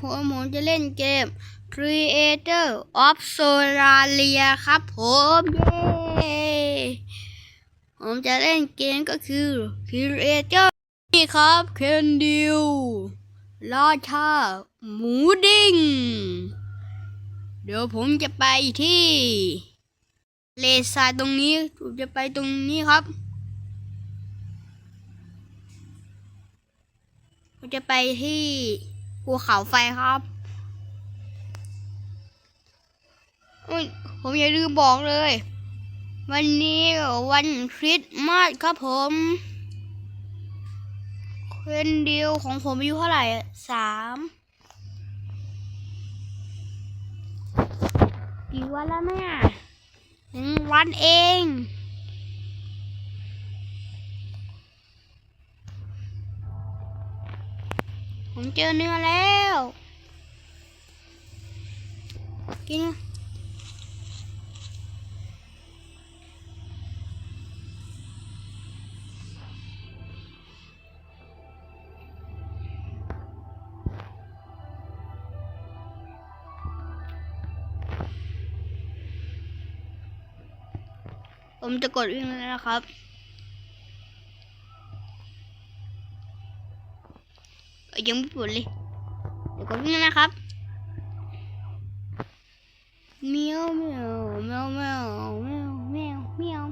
ผมผมจะเล่นเกม Creator of Solaria ครับผม เย้ผมจะเล่นเกมก็คือ Creator นี่ครับเคนดิวราชาหมูดิ้ง เดี๋ยวผมจะไปที่เลซาตรงนี้ผมจะไปตรงนี้ครับผมจะไปที่ ภูเขาไฟครับอุ๊ยผมอย่าลืมบอกเลย วันนี้วันคริสต์มาสครับผมเคนเดียวของผมอายุเท่าไหร่สามกี่วันแล้วแม่หนึ่งวันเอง ผมเจอเนื้อแล้ว กินผมจะกดวิ่งแล้วนะครับ ยังไม่ปวดเลย เดี๋ยวกดวิ่งแล้วนะครับเมียวเมียวเมียวเมียวเมียวเมียวเมียว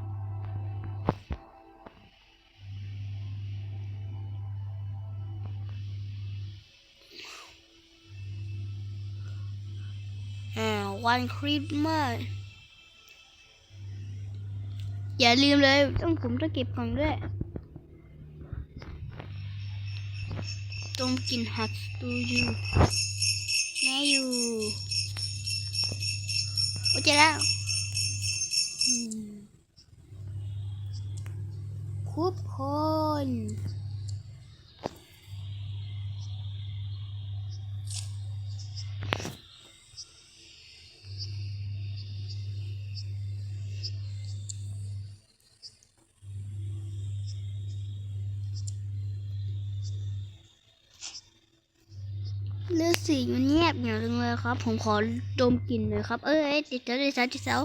อ่าวันคริสต์มาสอย่าลืมเลย ต้องผมต้องเก็บกล่องด้วย ต้องกินฮัตตูอยู่แม่อยู่โอเคแล้วคุบคน เลือดสีมันเงียบอย่างจังเลยครับ ผมขอดมกลิ่นหน่อยครับ เอ้ยติดเจ้าติดเจ้าติดเจ้า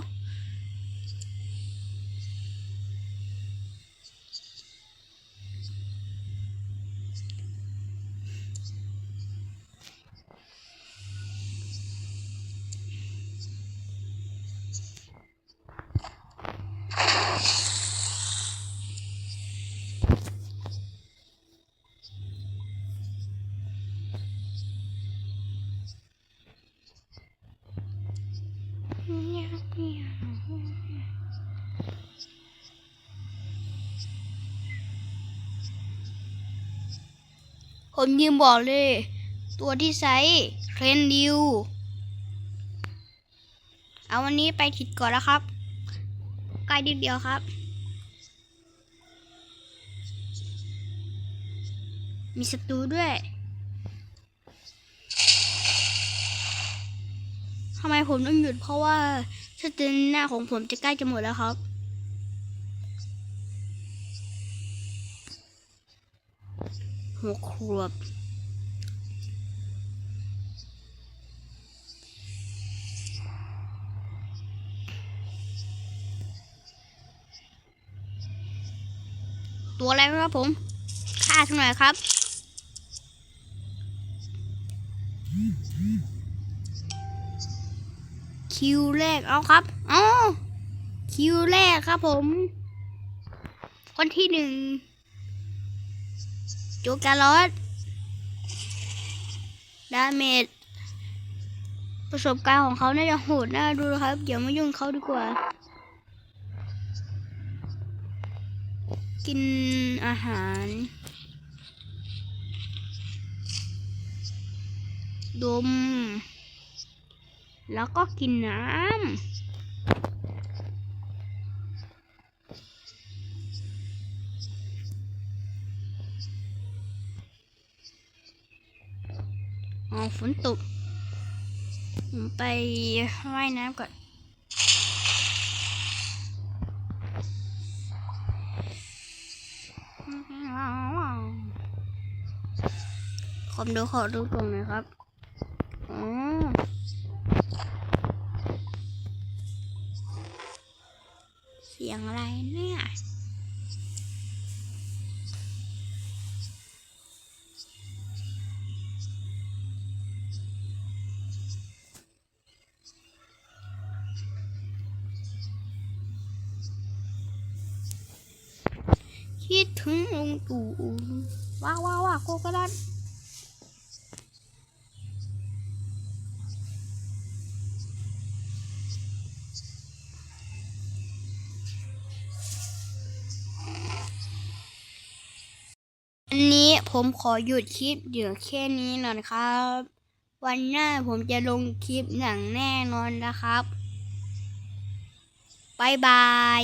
ผมยืมบอกเลย ตัวที่ใช้เทรนดิวเอาวันนี้ไปถิดก่อนแล้วครับ ใกล้นิดเดียวครับ มีศัตรูด้วยทำไมผมต้องหยุดเพราะว่าสเตนหน้าของผมจะใกล้จะหมดแล้วครับ หัวขวบ ตัวอะไรครับผมฆ่าสักหน่อยครับคิวแรกเอาครับเอคิวแรกครับผม คนที่หนึ่ง จูการอสดาเมจประสบการณ์ของเขาน่าจะโหดน่าดูนะครับเดี๋ยวมายุ่งเขาดีกว่า กินอาหาร ดม แล้วก็กินน้ำ อ๋อฝนตกไปว่ายน้ำก่อนผมดูขอดูกล่องหน่อยครับอ๋อเสียงอะไรเนี่ย คิดถึงลุงตู่ว้าวว้าวว้าวโกกระดันอันนี้ผมขอหยุดคลิปเดี๋ยวแค่นี้หน่อยครับ วันหน้าผมจะลงคลิปอย่างแน่นอนนะครับบายบาย